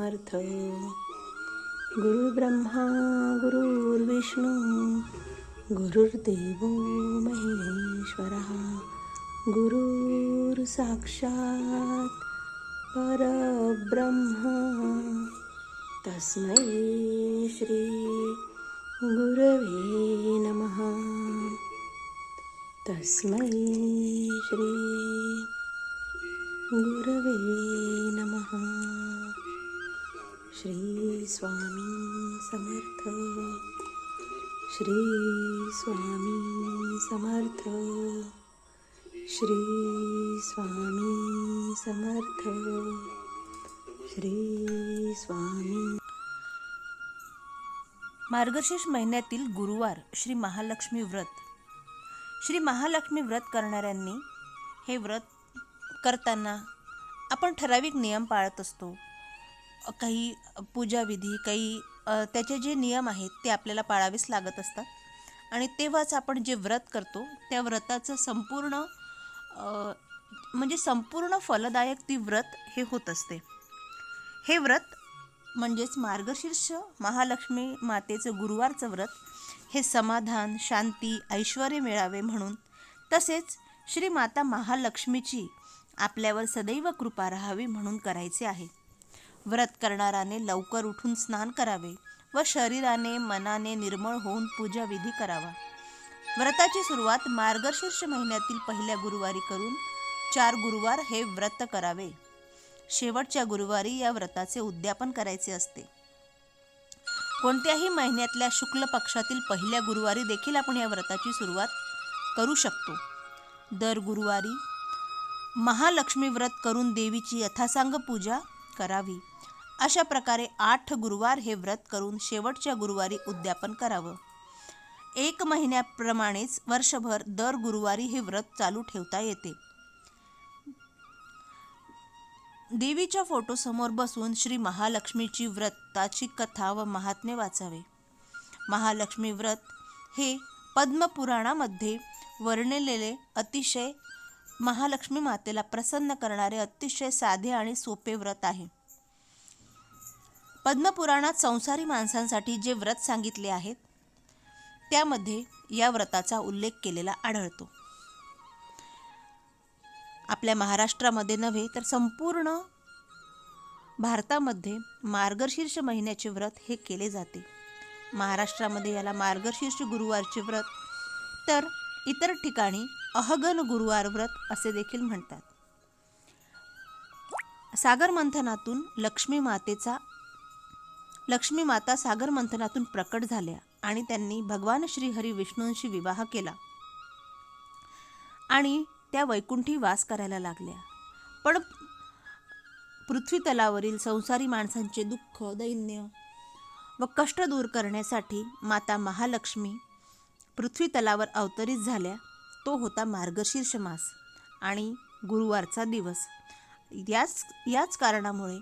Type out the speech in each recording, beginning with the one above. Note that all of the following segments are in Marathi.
समर्थ। गुरुब्रह्मा गुरुर्विष्णू गुरुर्देव महेश्वरः। गुरुर्साक्षात् परब्रह्म। तस्मै श्री गुरवे नमः। तस्मै श्री गुरवे नमः। श्री स्वामी समर्थ। श्री स्वामी समर्थ। श्री स्वामी समर्थ। श्री स्वामी मार्गशीर्ष महिन्यातील गुरुवार श्री महालक्ष्मी व्रत. श्री महालक्ष्मी व्रत करणाऱ्यांनी हे व्रत करताना आपण ठराविक नियम पाळत असतो. काही पूजाविधी काही त्याचे जे नियम आहेत ते आपल्याला पाळावेच लागत असतात. आणि तेव्हाच आपण जे व्रत करतो त्या व्रताचं संपूर्ण म्हणजे संपूर्ण फलदायक ती व्रत हे होत असते. हे व्रत म्हणजेच मार्गशीर्ष महालक्ष्मी मातेचं गुरुवारचं व्रत हे समाधान शांती ऐश्वर मिळावे म्हणून. तसेच श्री माता महालक्ष्मीची आपल्यावर सदैव कृपा राहावी म्हणून करायचे आहे. व्रत करणाराने लवकर उठून स्नान करावे व शरीराने मनाने निर्मळ होऊन पूजाविधी करावा. व्रताची सुरुवात मार्गशीर्ष महिन्यातील पहिल्या गुरुवारी करून चार गुरुवार हे व्रत करावे. शेवटच्या गुरुवारी या व्रताचे उद्यापन करायचे असते. कोणत्याही महिन्यातल्या शुक्ल पक्षातील पहिल्या गुरुवारी देखील आपण या व्रताची सुरुवात करू शकतो. दर गुरुवारी महालक्ष्मी व्रत करून देवीची यथासांग पूजा करावी. अशा प्रकारे आठ गुरुवार हे व्रत करून शेवटच्या गुरुवारी उद्यापन करावं. एक महिन्याप्रमाणेच वर्षभर दर गुरुवारी हे व्रत चालू ठेवता येते. देवीच्या फोटोसमोर बसून श्री महालक्ष्मीची व्रताची कथा व महात्म्य वाचावे. महालक्ष्मी व्रत हे पद्मपुराणामध्ये वर्णिलेले अतिशय महालक्ष्मी मातेला प्रसन्न करणारे अतिशय साधे आणि सोपे व्रत आहे. पद्मपुराणात संसारी माणसांसाठी जे व्रत सांगितले आहेत त्यामध्ये या व्रताचा उल्लेख केलेला आढळतो. आपल्या महाराष्ट्रामध्ये नव्हे तर संपूर्ण भारतामध्ये मार्गशीर्ष महिन्याचे व्रत हे केले जाते. महाराष्ट्रामध्ये याला मार्गशीर्ष गुरुवारचे व्रत तर इतर ठिकाणी अहगन गुरुवार व्रत असे देखील म्हणतात. सागर मंथनातून लक्ष्मी मातेचा लक्ष्मी माता सागर मंथनातून प्रकट झाल्या आणि त्यांनी भगवान श्री हरी विष्णूंशी विवाह केला. आणि त्या वैकुंठी वास करायला लागल्या. पण पृथ्वी तलावरील संसारी माणसांचे दुःख दैन्य व कष्ट दूर करण्यासाठी माता महालक्ष्मी पृथ्वी तलावर अवतरित झाल्या. तो होता मार्गशीर्ष मास आणि गुरुवारचा दिवस. याच याच कारणामुळे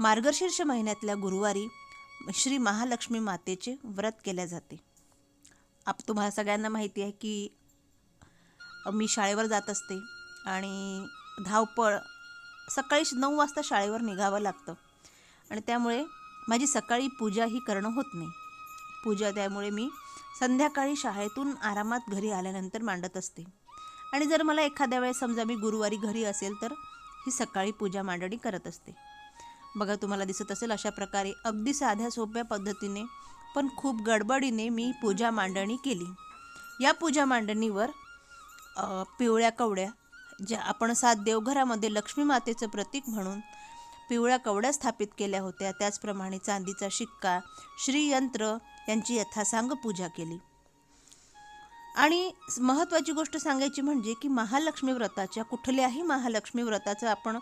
मार्गशीर्ष महिन्यातल्या गुरुवारी श्री महालक्ष्मी मातेचे व्रत केले जाते. आप तुम्हाला सगळ्यांना माहिती आहे की मी शाळेवर जात असते आणि धावपळ सकाळी नऊ वाजता शाळेवर निघावं लागतं. आणि त्यामुळे माझी सकाळी पूजा ही करणं होत नाही. पूजा त्यामुळे मी संध्याकाळी शाळेतून आरामात घरी आल्यानंतर मांडत असते. आणि जर मला एखाद्या वेळेस समजा मी गुरुवारी घरी असेल तर ही सकाळी पूजा मांडणी करत असते. बघा तुम्हाला दिसत असेल अशा प्रकारे अगदी साध्या सोप्या पद्धतीने पण खूप गडबडीने मी पूजा मांडणी केली. या पूजा मांडणीवर पिवळ्या कवड्या ज्या आपण सात देवघरामध्ये लक्ष्मी मातेचं प्रतीक म्हणून पिवळ्या कवड्या स्थापित केल्या होत्या त्याचप्रमाणे चांदीचा शिक्का श्रीयंत्र यांची यथासांग पूजा केली. आणि महत्त्वाची गोष्ट सांगायची म्हणजे की महालक्ष्मी व्रताच्या कुठल्याही महालक्ष्मी व्रताचं आपण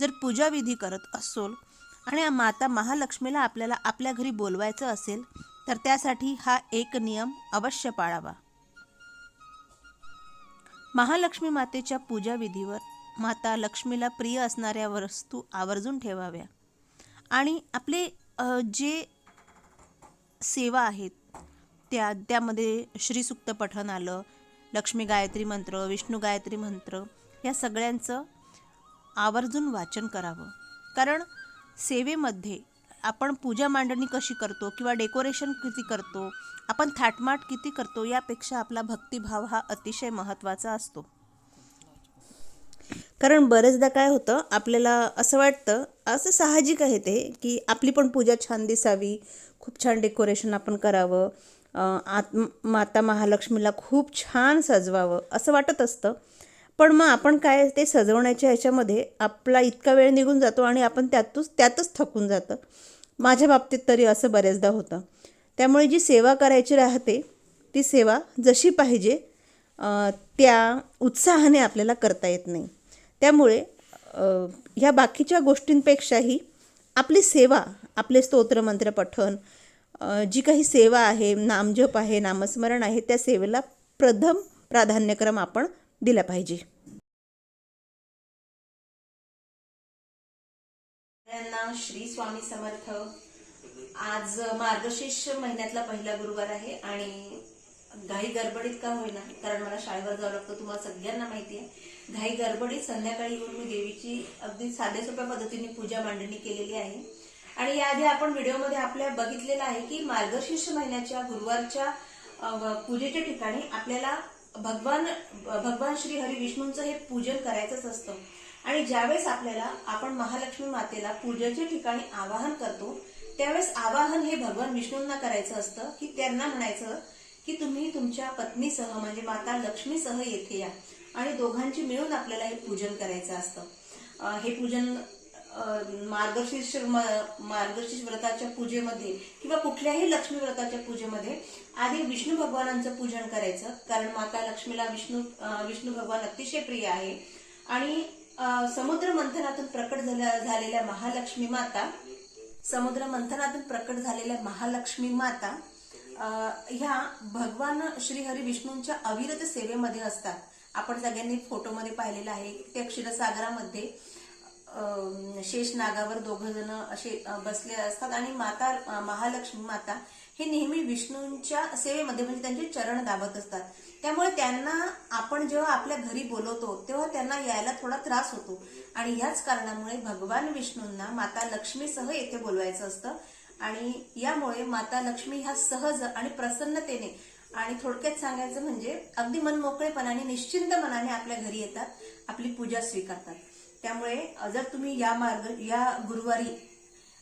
जर पूजाविधी करत असोल आणि माता महालक्ष्मीला आपल्याला आपल्या घरी बोलवायचं असेल तर त्यासाठी हा एक नियम अवश्य पाळावा. महालक्ष्मी मातेच्या पूजाविधीवर माता लक्ष्मीला प्रिय असणाऱ्या वस्तू आवर्जून ठेवाव्या. आणि आपले जे सेवा आहेत त्या त्यामध्ये श्रीसुक्त पठण आलं लक्ष्मी गायत्री मंत्र विष्णू गायत्री मंत्र या सगळ्यांचं आवर्जून वाचन करावं. कारण सेवेमध्ये आपण पूजा मांडणी कशी करतो किंवा डेकोरेशन किती करतो आपण थाटमाट किती करतो यापेक्षा आपला भक्तिभाव हा अतिशय महत्त्वाचा असतो. कारण बरेचदा काय होतं आपल्याला असं वाटतं असं साहजिक आहे ते की आपली पण पूजा छान दिसावी खूप छान डेकोरेशन आपण करावं आत माता महालक्ष्मीला खूप छान सजवावं असं वाटत असतं. पण मग आपण काय ते सजवण्याच्या ह्याच्यामध्ये आपला इतका वेळ निघून जातो आणि आपण त्यातच त्यातच थकून जातं. माझ्या बाबतीत तरी असं बऱ्याचदा होतं. त्यामुळे जी सेवा करायची राहते ती सेवा जशी पाहिजे त्या उत्साहाने आपल्याला करता येत नाही. त्यामुळे ह्या बाकीच्या गोष्टींपेक्षाही आपली सेवा आपले स्तोत्रमंत्र पठण जी काही सेवा आहे नामजप आहे नामस्मरण आहे त्या सेवेला प्रथम प्राधान्यक्रम आपण दिला पाहिजे. सगळ्यांना श्री स्वामी समर्थ. आज मार्गशीर्ष महिन्यातला पहिला गुरुवार आहे आणि घाई गडबडीत का होईना कारण मला शाळेवर जावं लागतं तुम्हाला सगळ्यांना माहिती आहे. घाई गडबडीत संध्याकाळी येऊन मी देवीची अगदी साध्या सोप्या पद्धतीने पूजा मांडणी केलेली आहे. आणि याआधी आपण व्हिडिओमध्ये आपल्या बघितलेलं आहे की मार्गशीर्ष महिन्याच्या गुरुवारच्या पूजेच्या ठिकाणी आपल्याला भगवान भगवान श्री हरी विष्णूंचं हे पूजन करायचंच असतं. आणि ज्यावेळेस आपल्याला आपण महालक्ष्मी मातेला पूजेच्या ठिकाणी आवाहन करतो त्यावेळेस आवाहन हे भगवान विष्णूंना करायचं असतं की त्यांना म्हणायचं की तुम्ही तुमच्या पत्नीसह म्हणजे माता लक्ष्मीसह येथे या. आणि दोघांची मिळून आपल्याला हे पूजन करायचं असतं. हे पूजन मार्गशीर्ष म- मार्गशीर्ष व्रताच्या पूजेमध्ये किंवा कुठल्याही लक्ष्मी व्रताच्या पूजेमध्ये आधी विष्णू भगवानांचं पूजन करायचं. कारण माता लक्ष्मीला विष्णू विष्णू भगवान अतिशय प्रिय आहे. आणि समुद्र मंथनातून प्रकट झाल्या झालेल्या महालक्ष्मी माता समुद्र मंथनातून प्रकट झालेल्या महालक्ष्मी माता ह्या भगवान श्रीहरी विष्णूंच्या अविरत सेवेमध्ये असतात. आपण सगळ्यांनी फोटोमध्ये पाहिलेलं आहे. त्या क्षीरसागरामध्ये शेष नागावर दोघ जण असे बसले असतात. आणि माता महालक्ष्मी माता हे नेहमी विष्णूंच्या सेवेमध्ये म्हणजे त्यांचे चरण दाबत असतात. त्यामुळे त्यांना आपण जेव्हा आपल्या घरी बोलवतो तेव्हा त्यांना यायला थोडा त्रास होतो. आणि याच कारणामुळे भगवान विष्णूंना माता लक्ष्मीसह येथे बोलवायचं असतं. आणि यामुळे माता लक्ष्मी ह्या सहज आणि प्रसन्नतेने आणि थोडक्यात सांगायचं म्हणजे अगदी मनमोकळेपणाने निश्चिंत मनाने आपल्या घरी येतात आपली पूजा स्वीकारतात. त्यामुळे जर तुम्ही या मार्ग या गुरुवारी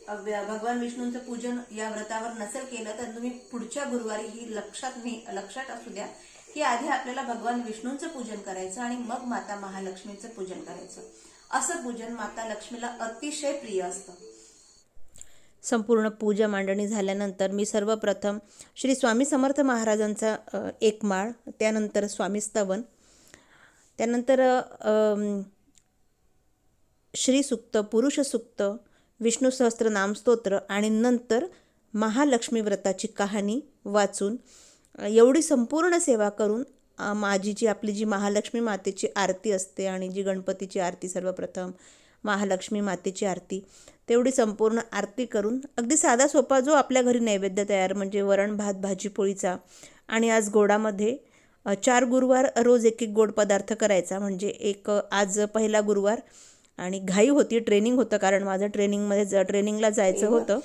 भगवान विष्णूंचं पूजन या व्रतावर नसेल केलं तर तुम्ही पुढच्या गुरुवारी ही लक्षात लक्षात असू द्या की आधी आपल्याला भगवान विष्णूंचं पूजन करायचं आणि मग माता महालक्ष्मीचं पूजन करायचं. असं पूजन माता लक्ष्मीला अतिशय प्रिय असतं. संपूर्ण पूजा मांडणी झाल्यानंतर मी सर्वप्रथम श्री स्वामी समर्थ महाराजांचा एक माळ त्यानंतर स्वामी स्तवन त्यानंतर अम, श्री सुक्त पुरुष सुक्त विष्णू सहस्त्र नामस्तोत्र आणि नंतर महालक्ष्मी व्रताची कहाणी वाचून एवढी संपूर्ण सेवा करून माझी जी आपली जी महालक्ष्मी मातेची आरती असते आणि जी गणपतीची आरती सर्वप्रथम महालक्ष्मी मातेची आरती तेवढी संपूर्ण आरती करून अगदी साधा सोपा जो आपल्या घरी नैवेद्य तयार म्हणजे वरण भात भाजी पोळीचा आणि आज गोडामध्ये चार गुरुवार रोज एक एक गोड पदार्थ करायचा म्हणजे एक आज पहिला गुरुवार आणि घाई होती ट्रेनिंग होतं कारण माझं ट्रेनिंगमध्ये ज ट्रेनिंगला जायचं होतं.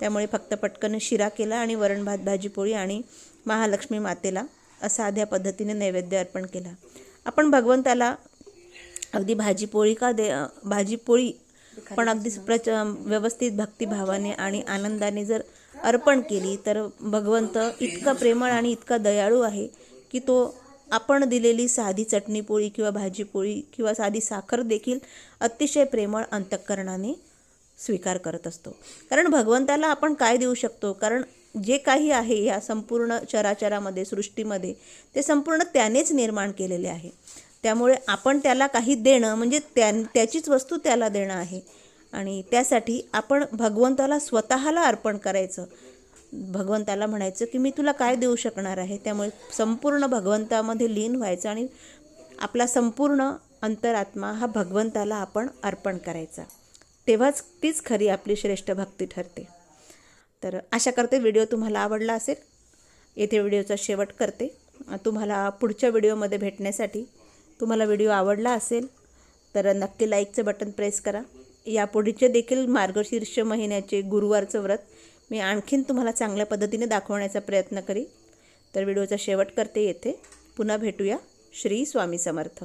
त्यामुळे फक्त पटकन शिरा केला आणि वरण भात भाजी पोळी आणि महालक्ष्मी मातेला साध्या पद्धतीने नैवेद्य अर्पण केला. आपण भगवंताला अगदी भाजी पोळी का दे भाजी पोळी पण अगदी प्रच व्यवस्थित भक्तिभावाने आणि आनंदाने जर अर्पण केली तर भगवंत इतका प्रेमळ आणि इतका दयाळू आहे की तो आपण दिलेली साधी चटणी पोळी किंवा भाजी पोळी किंवा साधी साखर देखील अतिशय प्रेमळ अंतःकरणाने स्वीकार करत असतो. कारण भगवंताला आपण काय देऊ शकतो? कारण जे काही आहे या संपूर्ण चराचरामध्ये सृष्टीमध्ये ते संपूर्ण त्यानेच निर्माण केलेले आहे. त्यामुळे आपण त्याला काही देणं म्हणजे त्या त्याचीच वस्तू त्याला देणं आहे. आणि त्यासाठी आपण भगवंताला स्वतःला अर्पण करायचं. भगवंताला म्हणायचं की मी तुला काय देऊ शकणार आहे? त्यामुळे संपूर्ण भगवंतामध्ये लीन व्हायचं आणि आपला संपूर्ण अंतरात्मा हा भगवंताला आपण अर्पण करायचा. तेव्हाच तीच खरी आपली श्रेष्ठ भक्ती ठरते. तर आशा करते व्हिडिओ तुम्हाला आवडला असेल. येथे व्हिडिओचा शेवट करते. तुम्हाला पुढच्या व्हिडिओमध्ये भेटण्यासाठी तुम्हाला व्हिडिओ आवडला असेल तर नक्की लाईकचं बटन प्रेस करा. यापुढचे देखील मार्गशीर्ष महिन्याचे गुरुवारचं व्रत मी आणखीन तुम्हाला चांगल्या पद्धतीने दाखवण्याचा प्रयत्न करी तर व्हिडिओचा शेवट करते येथे. पुन्हा भेटूया. श्री स्वामी समर्थ.